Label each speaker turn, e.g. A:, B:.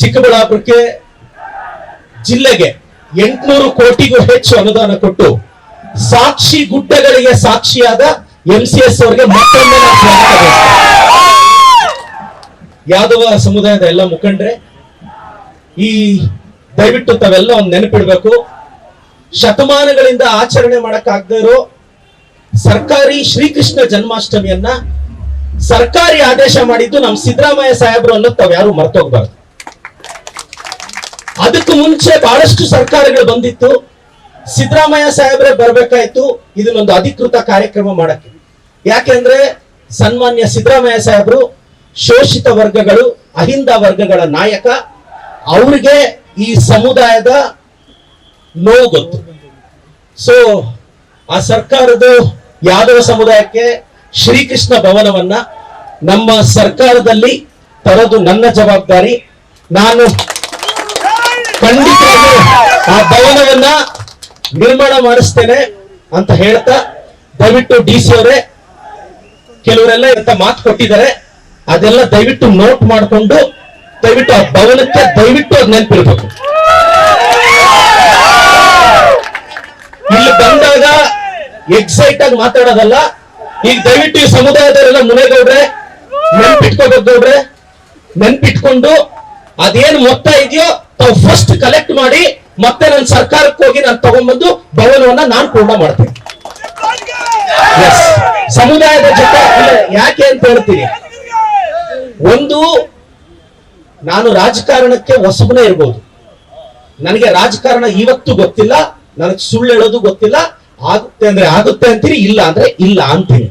A: ಚಿಕ್ಕಬಳ್ಳಾಪುರಕ್ಕೆ ಜಿಲ್ಲೆಗೆ ಎಂಟುನೂರು ಕೋಟಿಗೂ ಹೆಚ್ಚು ಅನುದಾನ ಕೊಟ್ಟು ಸಾಕ್ಷಿ ಗುಡ್ಡಗಳಿಗೆ ಸಾಕ್ಷಿಯಾದ ಎಂ ಸಿ ಎಸ್ ಅವರಿಗೆ ಮತ್ತೊಮ್ಮೆ ಯಾದವ ಸಮುದಾಯದ ಎಲ್ಲ ಮುಖಂಡ್ರೆ, ಈ ದಯವಿಟ್ಟು ತಾವೆಲ್ಲ ಒಂದು ನೆನಪಿಡ್ಬೇಕು. ಶತಮಾನಗಳಿಂದ ಆಚರಣೆ ಮಾಡಕ್ಕಾಗದೇ ಇರೋ ಸರ್ಕಾರಿ ಶ್ರೀಕೃಷ್ಣ ಜನ್ಮಾಷ್ಟಮಿಯನ್ನ ಸರ್ಕಾರಿ ಆದೇಶ ಮಾಡಿದ್ದು ನಮ್ಮ ಸಿದ್ದರಾಮಯ್ಯ ಸಾಹೇಬ್ರು ಅನ್ನೋದು ತಾವ್ಯಾರು ಮರ್ತೋಗ್ಬಾರ್ದು ಅದಕ್ಕೂ ಮುಂಚೆ ಬಹಳಷ್ಟು ಸರ್ಕಾರಗಳು ಬಂದಿತ್ತು. ಸಿದ್ದರಾಮಯ್ಯ ಸಾಹೇಬ್ರೆ ಬರ್ಬೇಕಾಯ್ತು. ಇದನ್ನೊಂದು ಅಧಿಕೃತ ಕಾರ್ಯಕ್ರಮ ಮಾಡಕ್ಕೆ. ಯಾಕೆಂದ್ರೆ ಸನ್ಮಾನ್ಯ ಸಿದ್ದರಾಮಯ್ಯ ಸಾಹೇಬ್ರು ಶೋಷಿತ ವರ್ಗಗಳು, ಅಹಿಂದ ವರ್ಗಗಳ ನಾಯಕ. ಅವ್ರಿಗೆ ಈ ಸಮುದಾಯದ ನೋವು ಗೊತ್ತು. ಸೊ ಆ ಸರ್ಕಾರದ ಯಾದವ ಸಮುದಾಯಕ್ಕೆ ಶ್ರೀಕೃಷ್ಣ ಭವನವನ್ನ ನಮ್ಮ ಸರ್ಕಾರದಲ್ಲಿ ತರದು ನನ್ನ ಜವಾಬ್ದಾರಿ. ನಾನು ಖಂಡಿತವಾಗ್ಲೂ ಆ ಭವನವನ್ನ ನಿರ್ಮಾಣ ಮಾಡಿಸ್ತೇನೆ ಅಂತ ಹೇಳ್ತಾ ದಯವಿಟ್ಟು ಡಿ ಸಿ ಅವರೇ, ಕೆಲವರೆಲ್ಲ ಇಂತ ಮಾತು ಕೊಟ್ಟಿದ್ದಾರೆ. ಅದೆಲ್ಲ ದಯವಿಟ್ಟು ನೋಟ್ ಮಾಡಿಕೊಂಡು ದಯವಿಟ್ಟು ಆ ಭವನಕ್ಕೆ ದಯವಿಟ್ಟು ಅದ್ ನೆನಪಿರ್ಬೇಕು. ಇಲ್ಲಿ ಬಂದಾಗ ಎಕ್ಸೈಟ್ ಆಗಿ ಮಾತಾಡೋದಲ್ಲ. ಈಗ ದಯವಿಟ್ಟು ಈ ಸಮುದಾಯದವರೆಲ್ಲ ಮುನೇಗೌಡ್ರೆ, ನೆನ್ಪಿಟ್ಕೋಬೇಕು ಗೌಡ್ರೆ, ನೆನ್ಪಿಟ್ಕೊಂಡು ಅದೇನ್ ಮೊತ್ತ ಇದೆಯೋ ತಾವು ಫಸ್ಟ್ ಕಲೆಕ್ಟ್ ಮಾಡಿ ಮತ್ತೆ ನನ್ನ ಸರ್ಕಾರಕ್ಕೆ ಹೋಗಿ ನಾನು ತಗೊಂಡ್ಬಂದು ಭವನವನ್ನ ನಾನು ಪೂರ್ಣ ಮಾಡ್ತೀನಿ. ಸಮುದಾಯದ ಜೊತೆ ಯಾಕೆ ಅಂತ ಹೇಳ್ತೀನಿ. ಒಂದು, ನಾನು ರಾಜಕಾರಣಕ್ಕೆ ಹೊಸಬನೇ ಇರ್ಬೋದು. ನನಗೆ ರಾಜಕಾರಣ ಇವತ್ತು ಗೊತ್ತಿಲ್ಲ, ನನಗೆ ಸುಳ್ಳು ಹೇಳೋದು ಗೊತ್ತಿಲ್ಲ. ಆಗುತ್ತೆ ಅಂದ್ರೆ ಆಗುತ್ತೆ ಅಂತೀರಿ, ಇಲ್ಲ ಅಂದ್ರೆ ಇಲ್ಲ ಅಂತೀನಿ.